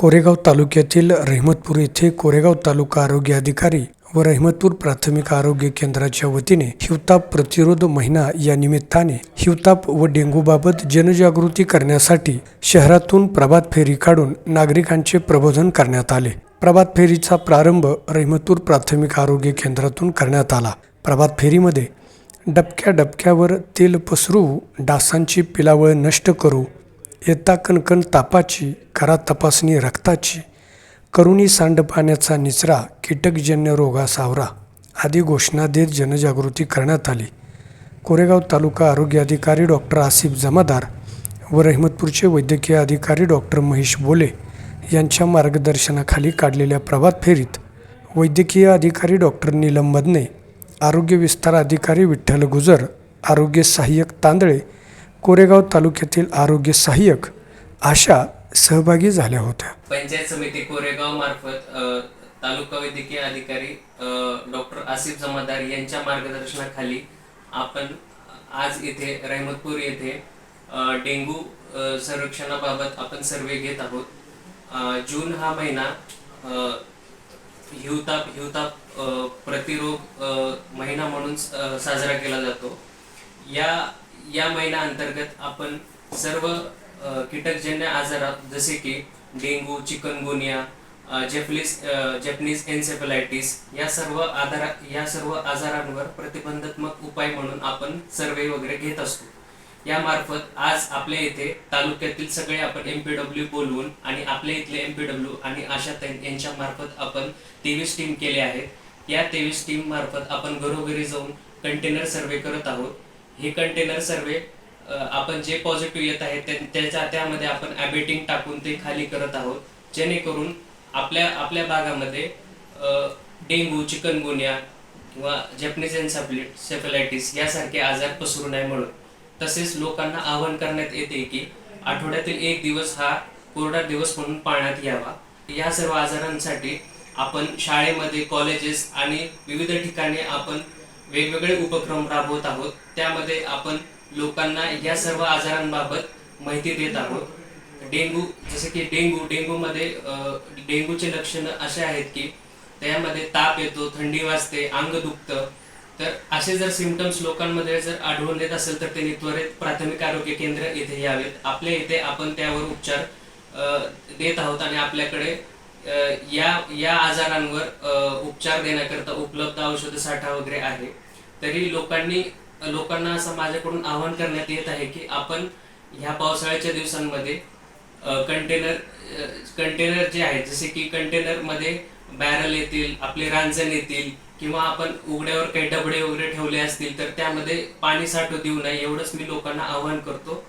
कोरेगाव तालुक्यातील रहमतपूर येथे कोरेगाव तालुका आरोग्य अधिकारी व रहमतपूर प्राथमिक आरोग्य केंद्राच्या वतीने हिवताप प्रतिरोध महिना या निमित्ताने हिवताप व डेंग्यूबाबत जनजागृती करण्यासाठी शहरातून प्रभात फेरी काढून नागरिकांचे प्रबोधन करण्यात आले. प्रभात फेरीचा प्रारंभ रहमतपूर प्राथमिक आरोग्य केंद्रातून करण्यात आला. प्रभात फेरीमध्ये डबक्या डबक्यावर तेल पसरू डासांची पिलावळ नष्ट करू येता कणकण तापाची करा तपासणी रक्ताची करुणी सांडपाण्याचा निचरा कीटकजन्य रोगा सावरा आदी घोषणा देत जनजागृती करण्यात आली. कोरेगाव तालुका आरोग्य अधिकारी डॉक्टर आसिफ जमादार व रहमतपूरचे वैद्यकीय अधिकारी डॉक्टर महेश बोले यांच्या मार्गदर्शनाखाली काढलेल्या प्रभात फेरीत वैद्यकीय अधिकारी डॉक्टर नीलम मदने आरोग्य विस्तार अधिकारी विठ्ठल गुजर आरोग्य सहाय्यक तांदळे कोरेगाव तालुक्यातील आरोग्य सहाय्यक आशा सहभागी झाल्या होत्या. पंचायत समिती कोरेगाव मार्फत तालुका वैद्यकीय अधिकारी डॉक्टर आसिफ जमादार यांच्या मार्गदर्शनाखाली आपण आज इथे रहमतपूर येथे डेंगू डेंग्यू संरक्षणाबाबत आपण सर्वे घेत आहोत. जून हा महिना हिवताप हिवताप प्रतिरोग महिना म्हणून साजरा केला जातो. या या महिना अंतर्गत आपण सर्व कीटकजन्य आजारात जसे की डेंगू चिकनगुनिया अ, जेपलीस जपनीज एन्सेफलायटिस या सर्व आधारा या सर्व आजारांवर प्रतिबंधात्मक उपाय म्हणून आपण सर्वे वगैरे घेत असतो. यामार्फत आज आपल्या येथे तालुक्यातील सगळे आपण एमपीडब्ल्यू बोलवून आणि आपल्या इथले एमपीडब्ल्यू आणि आशा यांच्या मार्फत आपण तेवीस टीम केले आहेत. या तेवीस टीम मार्फत आपण घरोघरी जाऊन कंटेनर सर्वे करत आहोत. हे कंटेनर सर्वे आपण जे पॉझिटिव्ह येत आहेत त्याच्या त्यामध्ये आपण ॲबेटिंग टाकून ते खाली करत आहोत. जेणेकरून आपल्या आपल्या भागामध्ये अ, डेंग्यू चिकनगुन्या किंवा जपनीज सेफलायटिस यासारखे आजार पसरू नये म्हणून. तसेच लोकांना आवाहन करण्यात येते की आठवड्यातील एक दिवस हा कोरडा दिवस म्हणून पाळण्यात यावा. या सर्व आजारांसाठी आपण शाळेमध्ये कॉलेजेस आणि विविध ठिकाणी आपण वेगवेगळे उपक्रम राबवत आहोत. त्यामध्ये आपण लोकांना या सर्व आजारांबाबत माहिती देत आहोत. डेंग्यू जसे की डेंग्यू डेंग्यूमध्ये मध्ये डेंग्यूचे लक्षणं असे आहेत की त्यामध्ये ताप येतो थंडी वाजते अंग दुखतं. तर असे जर सिमटम्स लोकांमध्ये जर आढळून येत असेल तर त्यांनी त्वरित प्राथमिक आरोग्य केंद्र इथे यावेत. आपल्या इथे आपण त्यावर उपचार देत आहोत आणि आपल्याकडे या या आजारांवर उपचार देण्याकरता उपलब्ध औषध साठा वगैरे आहे. तरी लोकांनी लोकांना असं माझ्याकडून आवाहन करण्यात येत आहे की आपण ह्या पावसाळ्याच्या दिवसांमध्ये कंटेनर कंटेनर जे आहेत जसे की कंटेनरमध्ये बॅरल येतील आपले रांजण येतील किंवा आपण उघड्यावर काही डबडे वगैरे ठेवले असतील तर त्यामध्ये पाणी साठू देऊ नये एवढंच मी लोकांना आवाहन करतो.